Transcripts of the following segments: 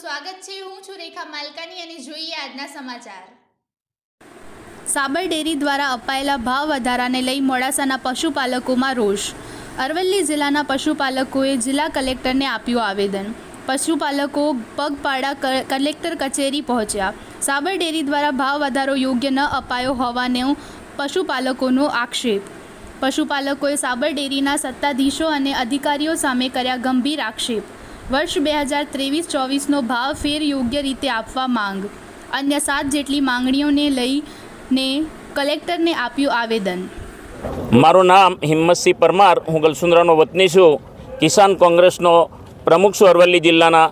સ્વાગત છે. હું છું રેખા માલકાની અને જોઈએ આજના સમાચાર. સાબર ડેરી દ્વારા અપાયેલા ભાવ વધારાને લઈ મોડાસાના પશુપાલકોમાં રોષ. અરવલ્લી જિલ્લાના પશુપાલકોએ જિલ્લા કલેક્ટરને આપ્યું આવેદન. પશુપાલકો પગપાળા કલેક્ટર કચેરી પહોંચ્યા. સાબર ડેરી દ્વારા ભાવ વધારો યોગ્ય ન અપાયો હોવાનો પશુપાલકોનો આક્ષેપ. પશુપાલકોએ સાબર ડેરીના સત્તાધીશો અને અધિકારીઓ સામે કર્યા ગંભીર આક્ષેપ. વર્ષ બે હજાર ત્રેવીસ ચોવીસનો ભાવ ફેર યોગ્ય રીતે આપવા માંગ. અન્ય સાત જેટલી માંગણીઓને લઈને કલેક્ટરને આપ્યું આવેદન. મારું નામ હિંમતસિંહ પરમાર. હું ગલસુંદરાનો વતની છું. કિસાન કોંગ્રેસનો પ્રમુખ છું અરવલ્લી જિલ્લાના.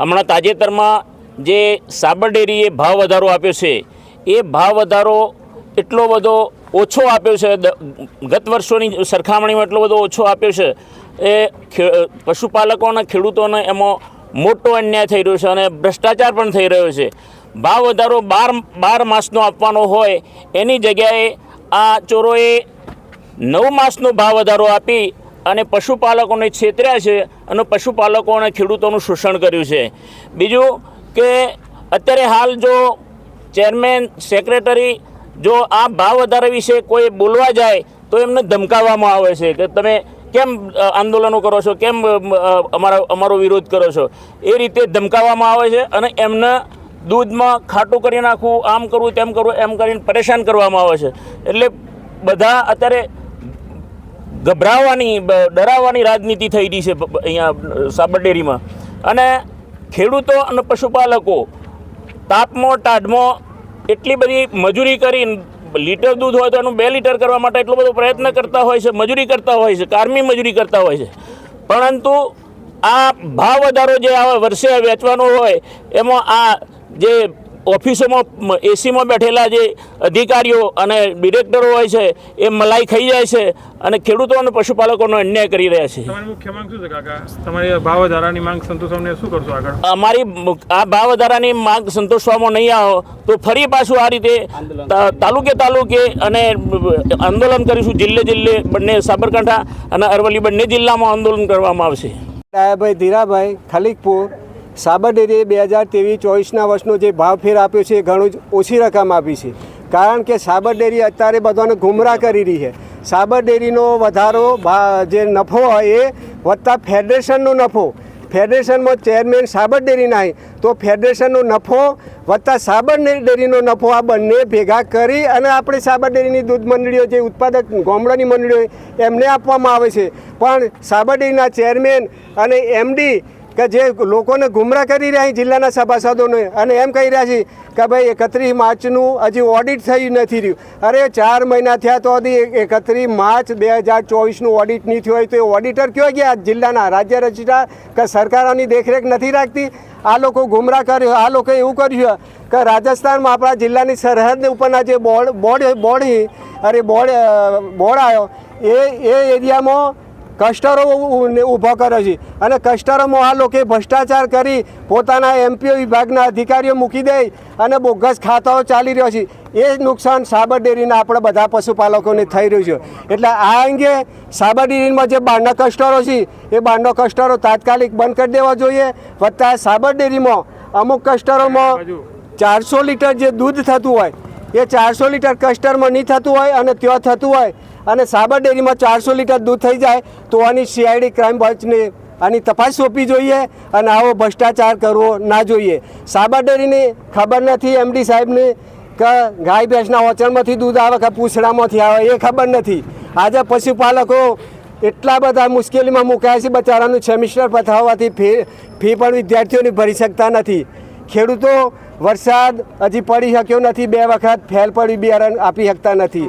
હમણાં તાજેતરમાં જે સાબર ડેરીએ ભાવ વધારો આપ્યો છે, એ ભાવ વધારો એટલો બધો ઓછો આપ્યો છે. ગત વર્ષોની સરખામણીમાં એટલો બધો ઓછો આપ્યો છે. એ પશુપાલકોના ખેડૂતોને એમાં મોટો અન્યાય થઈ રહ્યો છે અને ભ્રષ્ટાચાર પણ થઈ રહ્યો છે. ભાવ વધારો બાર બાર માસનો આપવાનો હોય, એની જગ્યાએ આ ચોરોએ નવ માસનો ભાવ વધારો આપી અને પશુપાલકોને છેતર્યા છે અને પશુપાલકો અને ખેડૂતોનું શોષણ કર્યું છે. બીજું કે અત્યારે હાલ જો ચેરમેન, સેક્રેટરી જો આ ભાવ વધારા વિશે કોઈ બોલવા જાય, તો એમને ધમકાવવામાં આવે છે. કે તમે કેમ આંદોલનો કરો છો? કેમ અમારા, અમારો વિરોધ કરો છો? એ રીતે ધમકાવવામાં આવે છે અને એમને દૂધમાં ખાટું કરી નાખવું, આમ કરવું, તેમ કરવું, એમ કરીને પરેશાન કરવામાં આવે છે. એટલે બધા અત્યારે ગભરાવાની ડરાવવાની રાજનીતિ થઈ રહી છે અહીંયા સાબરડેરીમાં. અને ખેડૂતો અને પશુપાલકો તાપમાં ટાઢમાં એટલી બધી મજૂરી કરી લીટર દૂધ હોય તો એનું બે લીટર કરવા માટે એટલો બધો પ્રયત્ન કરતા હોય છે, મજૂરી કરતા હોય છે, કારમી મજૂરી કરતા હોય છે. પરંતુ આ ભાવ વધારો જે આ વર્ષે વેચવાનો હોય, એમાં આ જે ઓફિસોમાં એસીમાં બેઠેલા જે અધિકારીઓ અને ડિરેક્ટરો હોય છે એ મલાઈ ખાઈ જાય છે અને ખેડૂતો અને પશુપાલકોનો અન્યાય કરી રહ્યા છે. તમારી મુખ્ય માંગ શું છે કાકા? તમારી ભાવ વધારાની માંગ સંતોષવાને શું કરશો આગળ? અમારી આ ભાવ વધારાની માંગ સંતોષવામાં નહીં આવો તો ફરી પાછું આ રીતે તાલુકે તાલુકે અને આંદોલન કરીશું. જિલ્લે જિલ્લે બંને સાબરકાંઠા અને અરવલ્લી બંને જિલ્લામાં આંદોલન કરવામાં આવશે. ડાયાભાઈ ધીરાભાઈ ખલીકપુર સાબર ડેરીએ બે હજાર ત્રેવીસ ચોવીસના વર્ષનો જે ભાવ ફેર આપ્યો છે એ ઘણું જ ઓછી રકમ આપી છે. કારણ કે સાબર ડેરી અત્યારે બધાને ગુમરાહ કરી રહી છે. સાબર ડેરીનો વધારો જે નફો હોય એ વત્તા ફેડરેશનનો નફો. ફેડરેશનમાં ચેરમેન સાબર ડેરી નાય તો ફેડરેશનનો નફો વત્તા સાબર ડેરીનો નફો આ બંને ભેગા કરી અને આપણે સાબર ડેરીની દૂધ મંડળીઓ જે ઉત્પાદક ગામડાની મંડળીઓ એમને આપવામાં આવે છે. પણ સાબર ડેરીના ચેરમેન અને એમડી કે જે લોકોને ગુમરાહ કરી રહ્યા છે જિલ્લાના સભાસદોને અને એમ કહી રહ્યા છે કે ભાઈ એકત્રીસ માર્ચનું હજી ઓડિટ થયું નથી રહ્યું. અરે ચાર મહિના થયા તો હજી એકત્રીસ માર્ચ બે હજાર ચોવીસનું ઓડિટ નહીં થયું હોય તો એ ઓડિટર કયો ગયા? જિલ્લાના રાજ્ય રજિસ્ટ્રાર કે સરકારોની દેખરેખ નથી રાખતી? આ લોકો ગુમરાહ કર્યો, આ લોકોએ એવું કર્યું કે રાજસ્થાનમાં આપણા જિલ્લાની સરહદ ઉપરના જે બોર્ડ બોર્ડ બોર્ડ અરે બોર્ડ બોર્ડ આવ્યો, એ એ એરિયામાં કસ્ટરો ઊભો કર્યો છે. અને કસ્ટરોમાં આ લોકોએ ભ્રષ્ટાચાર કરી પોતાના એમપીઓ વિભાગના અધિકારીઓ મૂકી દે અને બોગસ ખાતાઓ ચાલી રહ્યો છે. એ નુકસાન સાબર ડેરીના આપણે બધા પશુપાલકોને થઈ રહ્યું છે. એટલે આ અંગે સાબર ડેરીમાં જે બહારના કસ્ટરો છે એ બહારનો કસ્ટરો તાત્કાલિક બંધ કરી દેવા જોઈએ. વત્તા સાબર ડેરીમાં અમુક કસ્ટરોમાં ચારસો લીટર જે દૂધ થતું હોય એ ચારસો લીટર કસ્ટરમાં નહીં થતું હોય અને ત્યાં થતું હોય અને સાબર ડેરીમાં ચારસો લીટર દૂધ થઈ જાય તો આની સીઆઈડી ક્રાઇમ બ્રાન્ચને આની તપાસ સોંપવી જોઈએ અને આવો ભ્રષ્ટાચાર કરવો ના જોઈએ. સાબર ડેરીની ખબર નથી એમડી સાહેબને કે ગાય ભેંસના ઓચણમાંથી દૂધ આવે કે પૂછડામાંથી આવે, એ ખબર નથી. આજે પશુપાલકો એટલા બધા મુશ્કેલીમાં મુકાયા છે, બચારાનું સેમિસ્ટર પથાવવાથી ફી ફી પણ વિદ્યાર્થીઓની ભરી શકતા નથી. ખેડૂતો વરસાદ હજી પડી શક્યો નથી, બે વખત ફેલ પડી, બિયારણ આપી શકતા નથી.